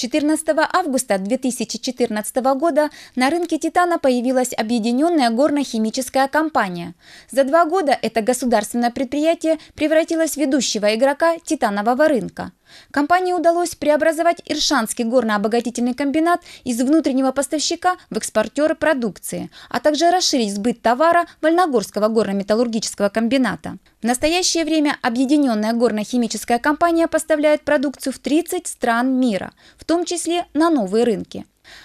14 августа 2014 года на рынке «Титана» появилась объединенная горно-химическая компания. За два года это государственное предприятие превратилось в ведущего игрока титанового рынка. Компании удалось преобразовать Иршанский горно-обогатительный комбинат из внутреннего поставщика в экспортера продукции, а также расширить сбыт товара Вольногорского горно-металлургического комбината. В настоящее время объединенная горно-химическая компания поставляет продукцию в 30 стран мира, в том числе на новые рынки.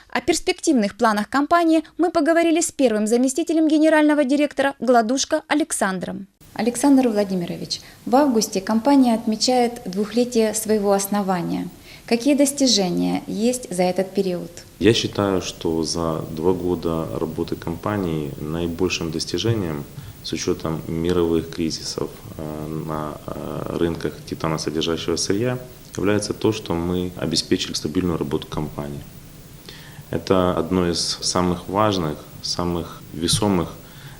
О перспективных планах компании мы поговорили с первым заместителем генерального директора Гладушка Александром. Александр Владимирович, в августе компания отмечает двухлетие своего основания. Какие достижения есть за этот период? Я считаю, что за два года работы компании наибольшим достижением с учетом мировых кризисов э, на э, рынках титаносодержащего сырья является то, что мы обеспечили стабильную работу компании. Это одно из самых важных, самых весомых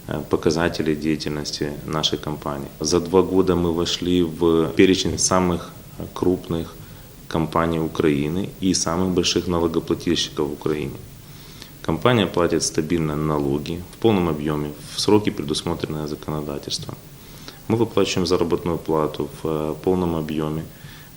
Э, показателей деятельности нашей компании. За два года мы вошли в перечень самых крупных компаний Украины и самых больших налогоплательщиков в Украине. Компания платит стабильно налоги в полном объеме, в сроки, предусмотренные законодательством. Мы выплачиваем заработную плату в э, полном объеме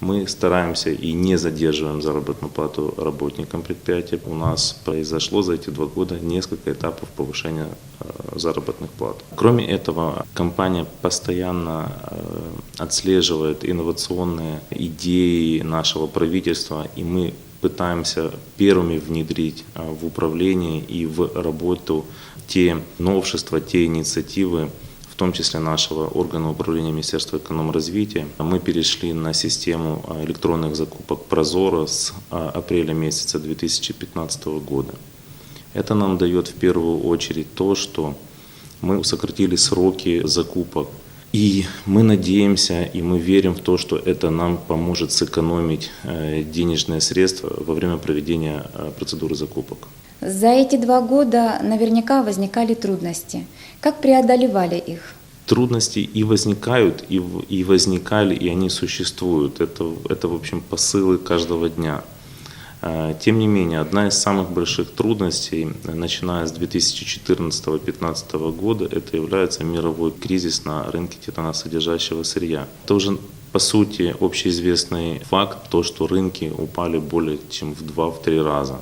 мы стараемся и не задерживаем заработную плату работникам предприятия. У нас произошло за эти два года несколько этапов повышения э, заработных плат. Кроме этого, компания постоянно э, отслеживает инновационные идеи нашего правительства, и мы пытаемся первыми внедрить э, в управление и в работу те новшества, те инициативы, том числе нашего органа управления Министерства экономразвития. Мы перешли на систему а, электронных закупок Прозора с а, апреля месяца 2015 года. Это нам дает в первую очередь то, что мы сократили сроки закупок. И мы надеемся и мы верим в то, что это нам поможет сэкономить э, денежные средства во время проведения э, процедуры закупок. За эти два года наверняка возникали трудности. Как преодолевали их? Трудности и возникают, и, и возникали, и они существуют. Это, это, в общем, посылы каждого дня. А, тем не менее, одна из самых больших трудностей, начиная с 2014-2015 года, это является мировой кризис на рынке титаносодержащего сырья. Это уже по сути, общеизвестный факт, то, что рынки упали более чем в 2-3 раза.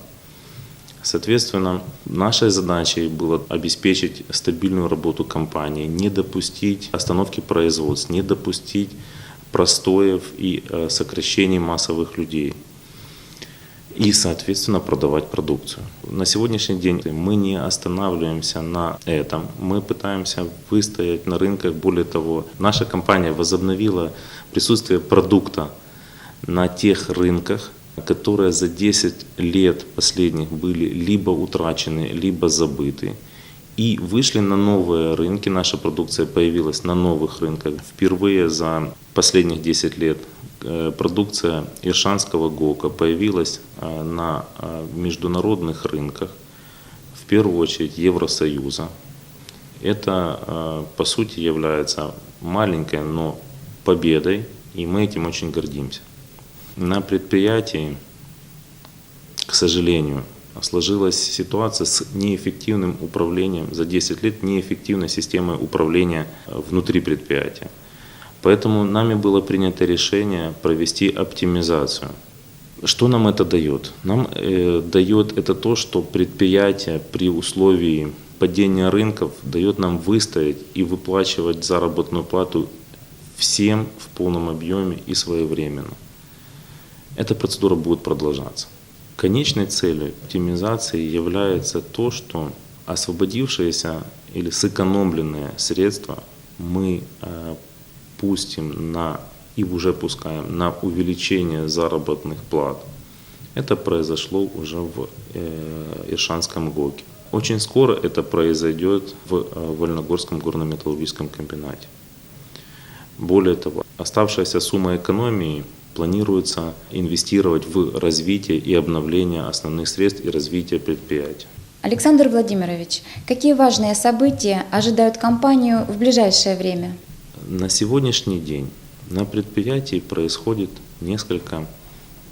Соответственно, нашей задачей было обеспечить стабильную работу компании, не допустить остановки производств, не допустить простоев и э, сокращений массовых людей и, соответственно, продавать продукцию. На сегодняшний день мы не останавливаемся на этом. Мы пытаемся выстоять на рынках. Более того, наша компания возобновила присутствие продукта на тех рынках, которые за 10 лет последних были либо утрачены, либо забыты. И вышли на новые рынки, наша продукция появилась на новых рынках. Впервые за последних 10 лет продукция Иршанского ГОКа появилась э, на э, международных рынках, в первую очередь Евросоюза. Это, по сути, является маленькой, но победой, и мы этим очень гордимся. На предприятии, к сожалению, сложилась ситуация с неэффективным управлением, за 10 лет неэффективной системой управления э, внутри предприятия. Поэтому нами было принято решение провести оптимизацию. Что нам это дает? Нам э, дает это то, что предприятие при условии падения рынков дает нам выстоять и выплачивать заработную плату всем в полном объеме и своевременно эта процедура будет продолжаться. Конечной целью оптимизации является то, что освободившиеся или сэкономленные средства мы э, пустим на и уже пускаем на увеличение заработных плат. Это произошло уже в э, Иршанском ГОКе. Очень скоро это произойдет в э, Вольногорском горно-металлургическом комбинате. Более того, оставшаяся сумма экономии планируется инвестировать в развитие и обновление основных средств и развитие предприятий. Александр Владимирович, какие важные события ожидают компанию в ближайшее время? На сегодняшний день на предприятии происходит несколько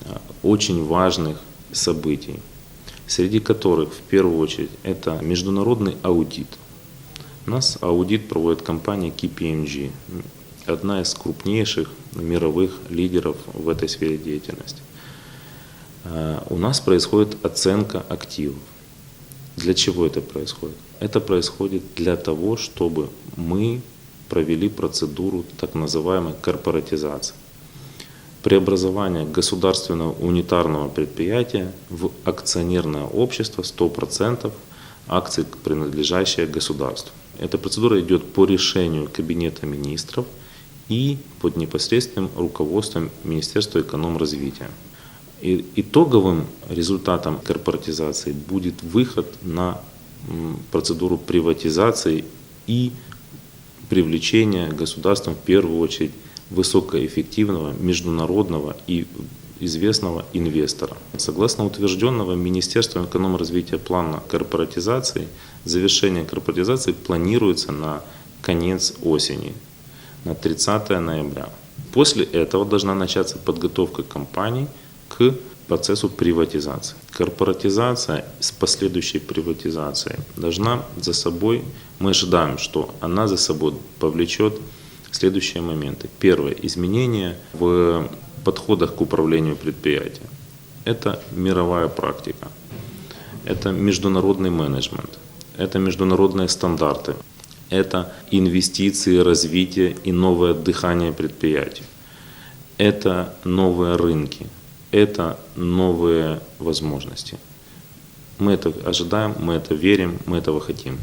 а, очень важных событий, среди которых в первую очередь это международный аудит. У нас аудит проводит компания KPMG, одна из крупнейших мировых лидеров в этой сфере деятельности. Э, У нас происходит оценка активов. Для чего это происходит? Это происходит для того, чтобы мы провели процедуру так называемой корпоратизации. Преобразование государственного унитарного предприятия в акционерное общество 100% акций, принадлежащие государству. Эта процедура идет по решению Кабинета министров и под непосредственным руководством Министерства экономразвития. И итоговым результатом корпоратизации будет выход на процедуру приватизации и привлечение государством в первую очередь высокоэффективного международного и известного инвестора. Согласно утвержденного Министерством экономразвития плана корпоратизации, завершение корпоратизации планируется на конец осени, на 30 ноября. После этого должна начаться подготовка компаний к процессу приватизации. Корпоратизация с последующей приватизацией должна за собой, мы ожидаем, что она за собой повлечет следующие моменты. Первое, изменение в подходах к управлению предприятием. Это мировая практика, это международный менеджмент, это международные стандарты, это инвестиции, развитие и новое дыхание предприятий, это новые рынки, это новые возможности. Мы это ожидаем, мы это верим, мы этого хотим.